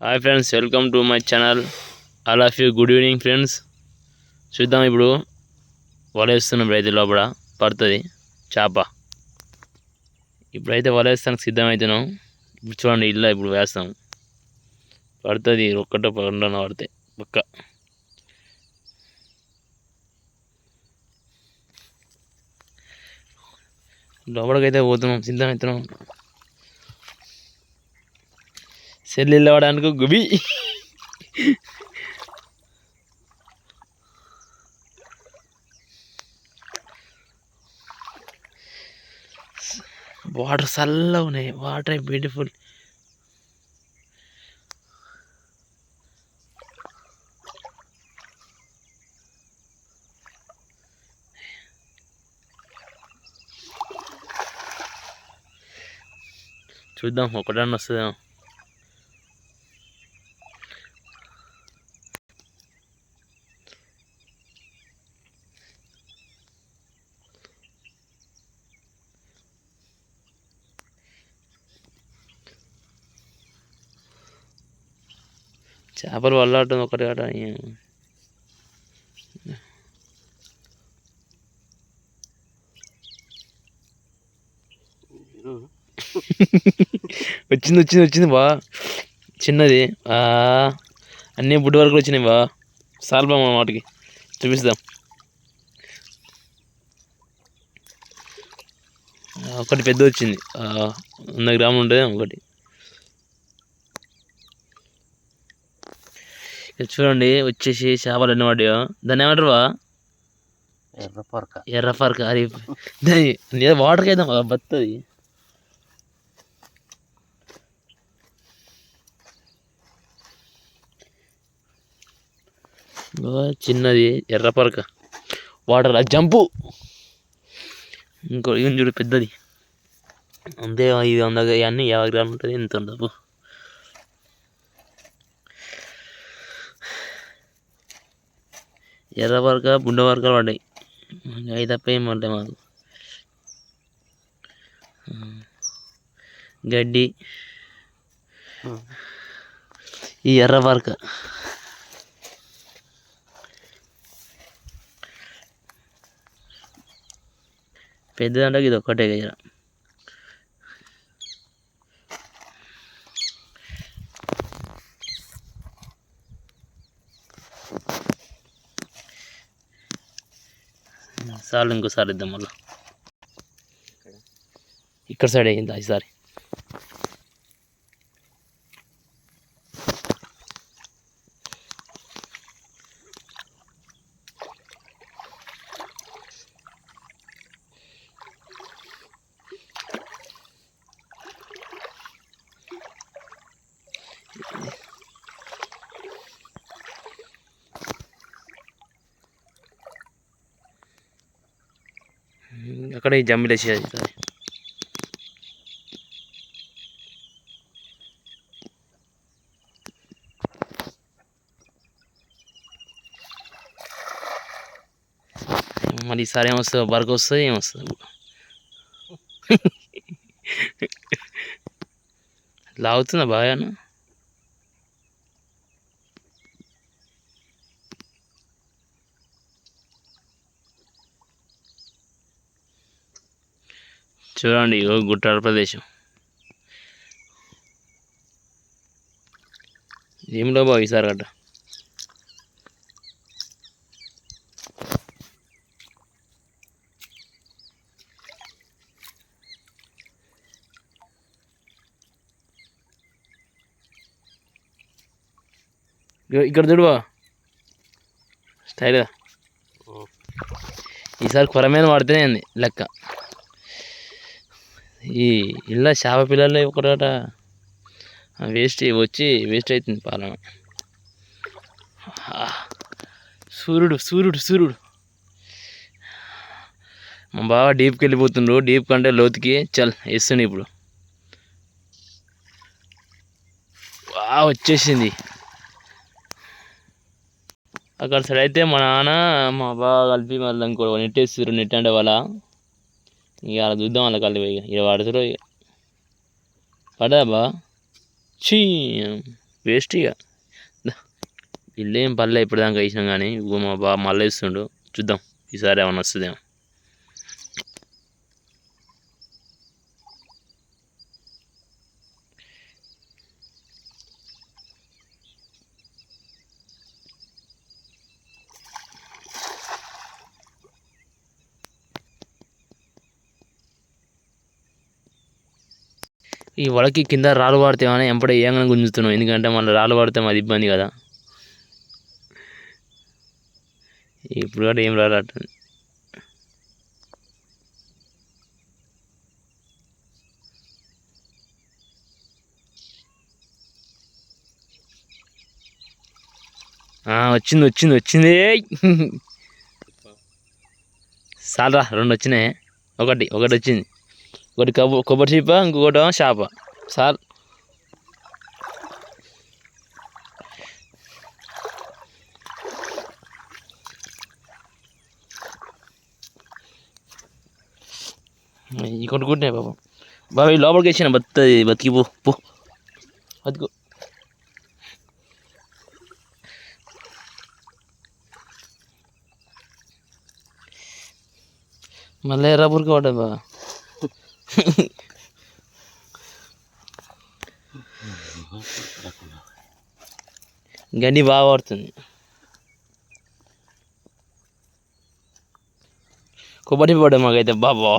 Hi friends welcome to my channel all of you good evening friends చూద్దాం ఇప్పుడు వలేస్తున్నాం రైతు లోపల పడుతుంది చేప. ఇప్పుడైతే వలేస్తానికి సిద్ధమవుతున్నాం ఇప్పుడు చూడండి ఇల్లు ఇప్పుడు వేస్తాం. పడుతుంది ఒక్కటో పండుగ పడితే పక్క. లోపలికైతే పోతున్నాం సిద్ధమవుతున్నాం చెల్లెళ్ళు అవ్వడానికి గుబి. వాటర్ చల్లగా ఉన్నాయి. Water beautiful. చూద్దాం ఒకటన్నా వస్తుందేమో. చేపలు వల్లాడటం ఒకటి ఆట వచ్చింది వచ్చింది వచ్చింది బా చిన్నది. అన్నీ బుడ్డి వరకు వచ్చినాయి బా సాల్బా మన వాటికి. చూపిస్తాం. ఒకటి పెద్ద వచ్చింది. వంద గ్రాములు ఉంటుంది ఒకటి. ఇది చూడండి వచ్చేసి చేపలు పడ్డాయో దాన్ని ఏమంటారు బా ఎర్ర పొరక. ఎర్ర పరక అది దాని వాటర్కి అయితే బతుంది చిన్నది ఎర్ర పరక. Water jump. ఇంకో ఇది చూడు పెద్దది. అంతే ఇది వంద ఇవన్నీ యాభై గ్రాములు ఉంటుంది ఎంత ఉండదు ఎర్ర పరక బుండ పరకలు పడ్డాయి. అవి తప్ప ఏం పడ్డాయి మాకు. గడ్డి. ఈ ఎర్ర పరక పెద్దదంటే ఇది ఒక్కటే గజరా. చాలు ఇంకోసారి ఇద్దాం మళ్ళీ. ఇక్కడ సైడ్ అయ్యింది ఈసారి అక్కడ ఈ జమ్మిలు వేసేది ఈసారి మరి ఈసారి ఏమొస్తుంది బర్క్ వస్తుంది ఏమొస్తుంది. లాగుతుందా బాగాను? చూడండి ఇగో గుట్టాల ప్రదేశం. ఏమిలో బాబు ఈసారి గట్ట ఇక్కడ చూడువా స్టైల్గా ఈసారి కొరమైన వాడితేనే ఉంది లెక్క. ఈ ఇళ్ళ చేప పిల్లలు ఒకట వేస్ట్ వచ్చి వేస్ట్ అవుతుంది పాలన. సూర్యుడు సూర్యుడు సూర్యుడు. మా బావ డీప్కి వెళ్ళిపోతుండ్రు డీప్ కంటే లోతుకి చల్ వేస్తుంది ఇప్పుడు. బాగా వచ్చేసింది. అక్కడ సైడ్ అయితే మా నాన్న మా బావ కలిపి మళ్ళీ ఇంకో నెట్ వేస్తారు నెట్ అంటే వాళ్ళ ఇక అలా చూద్దాం అలా కలిపి ఇక. ఇక పడుతురు ఇక. పడదా బా. చీ వేస్ట్ ఇక. ఇల్లేం ఇల్లు ఇప్పటిదాకా పర్లే ఇప్పుడు దాకా వేసినాం కానీ. ఇగో మా మళ్ళీ ఇస్తుండు చూద్దాం. ఈసారి ఏమైనా వస్తుందేమో. ఈ వలకి కింద రాళ్ళు పడితేమని ఎంపడే ఏమైనా గుంజుతున్నాం ఎందుకంటే మళ్ళీ రాళ్ళు పడితే మాది ఇబ్బంది కదా. ఇప్పుడు కూడా ఏం రాలట వచ్చింది వచ్చింది వచ్చింది. సాలరా రెండు వచ్చినాయి. ఒకటి ఒకటి వచ్చింది. ఒకటి కబ కొబ్బరి చీప ఇంకొకటి చేప. సార్. ఈ కొట్టుకుంటున్నాయి పాపం. బాబా ఈ లోపలికి వచ్చిన బతుది బతికి పో పో. బతుకు. మళ్ళీ రబ్బర్కి పడ్డా బాబా గడ్డి బాగా పడుతుంది. కొబ్బరి పడ్డా మాకైతే బాబా.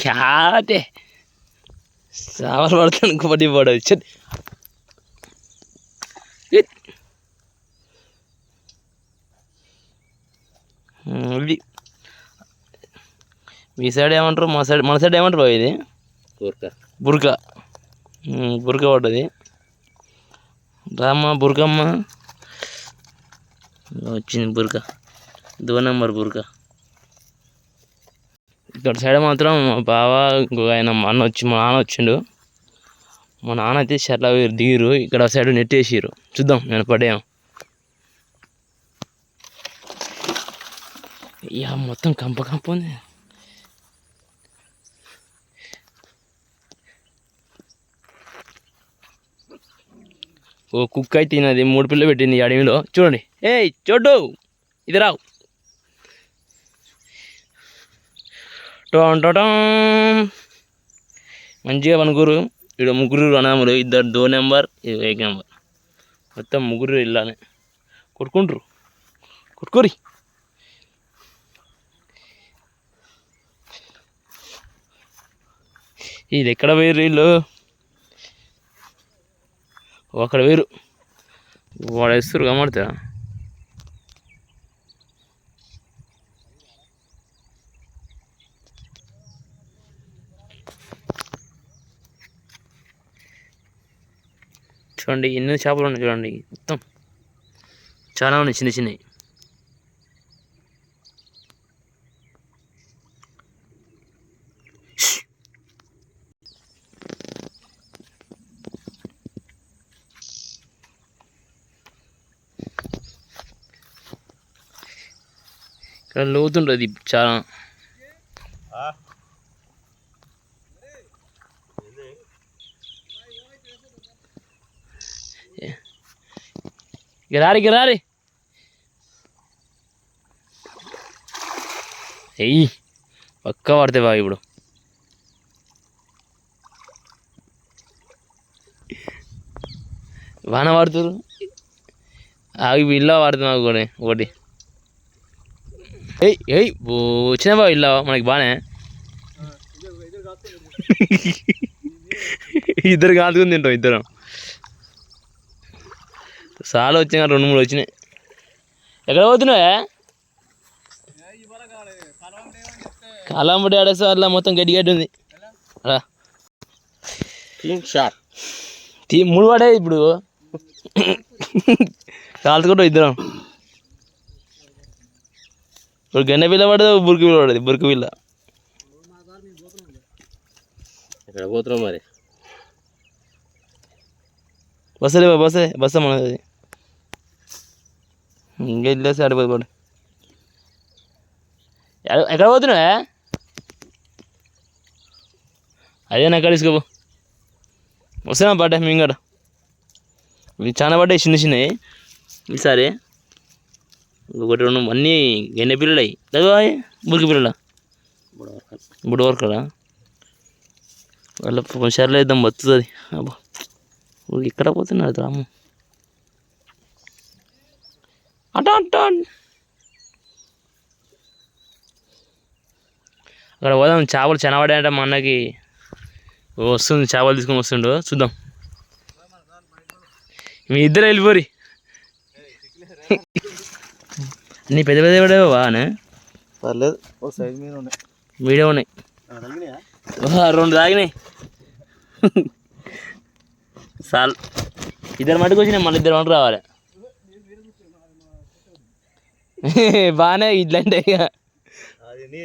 క్యాటే. సావర్ పడుతుంది కొబ్బరి పడదు. చెట్. మీ సైడ్ ఏమంటారు? మా సైడ్ మన సైడ్ ఏమంటారు బావ ఇది? బురక. ఉమ్, బురక పడ్డది. రామ్మ బురకమ్మ. వచ్చింది బురక. దో నెంబర్ బురక. ఇక్కడ సైడ్ మాత్రం మా బావ ఆయన మా అన్న వచ్చి మా నాన్న వచ్చిండు. మా నాన్న అయితే చెట్ల దిగిరు. ఇక్కడ సైడ్ నెట్ వేసిరు. చూద్దాం నేను పడేయం. ఇక మొత్తం కంప కంప ఉంది. ఓ కుక్క అయితే తినది మూడు పిల్లలు పెట్టింది ఈ అడవిలో. చూడండి. ఏయ్ చోటు! ఇది రావు. టోన్ టోటం. మంచిగా పనుకురు. ఇక్కడ ముగ్గురు అనాములు ఇద్దరు దో నెంబర్ ఇది నెంబర్. మొత్తం ముగ్గురు ఇళ్ళనే. కొట్టుకుంటారు. కొట్టుకోరి. ఇది ఎక్కడ పోయారు వీళ్ళు? ఓ అక్కడ వేరు. వాడు వేస్తారు కమడతా చూడండి ఎన్ని చేపలు ఉన్నాయి చూడండి. మొత్తం చాలా ఉన్నాయి చిన్న చిన్నవి లోతుంటుంది చాలా. గిరారి గిరారి ఎయ్యి పక్క పడితే బాగా ఇప్పుడు. వాన పడుతురు అవి ఇల్లా పడుతున్నా కూడా ఒకటి. ఏయ్ ఏయ్ వచ్చినా బాగా ఇల్లా మనకి బాగానే ఇద్దరు కాదుకుని తింటాం ఇద్దరం. చాలా వచ్చినాయి రెండు మూడు వచ్చినాయి. ఎక్కడ పోతున్నావా? కాలంబడి ఆడేస్తే అట్లా మొత్తం గడ్డి గడ్డి ఉంది. షాట్ మూడు పడే ఇప్పుడు. కాల్చుకుంటాం ఇద్దరం. ఇప్పుడు గన్నె పిల్ల పడదు బురికి పిల్ల పడదు బురికి పిల్ల ఇక్కడ పోతున్నాం మరి? బస్సలే బా, బస్సే బస్సే మనది. ఇంకా వెళ్ళేసి ఆడిపోదు ఎక్కడ పోతున్నావా? అదే నా కాడ తీసుకోపో. వస్తున్నా పడ్డా మేము కూడా. ఇవి చాలా పడ్డాయి చిన్న చిన్నవి. ఈసారి ఒకటి రెండు అన్నీ గెన్నె పిల్లలు. అయ్యి లేదా బురికి పిల్లల. ఇప్పుడు వరకు వాళ్ళ హుషారులో ఇద్దాం బతుతుంది అబ్బా. ఇక్కడ పోతున్నారు రాము అట అట అక్కడ పోదాం చేపలు చాలా మా అన్నకి. వస్తుంది చేపలు తీసుకొని వస్తుండు. చూద్దాం. మీ ఇద్దరు వెళ్ళిపోరి. నీ పెద్ద పెద్ద పడేవా పర్లేదు ఓ సైడ్ మీద ఉన్నాయి. వీడియో ఉన్నాయి. రెండు తాగినాయి. చాలు ఇద్దరు మటుకు వచ్చినాయి మళ్ళీ ఇద్దరు మటుకు రావాలి. బాగానే ఇట్లంటే ఇక. అది నీ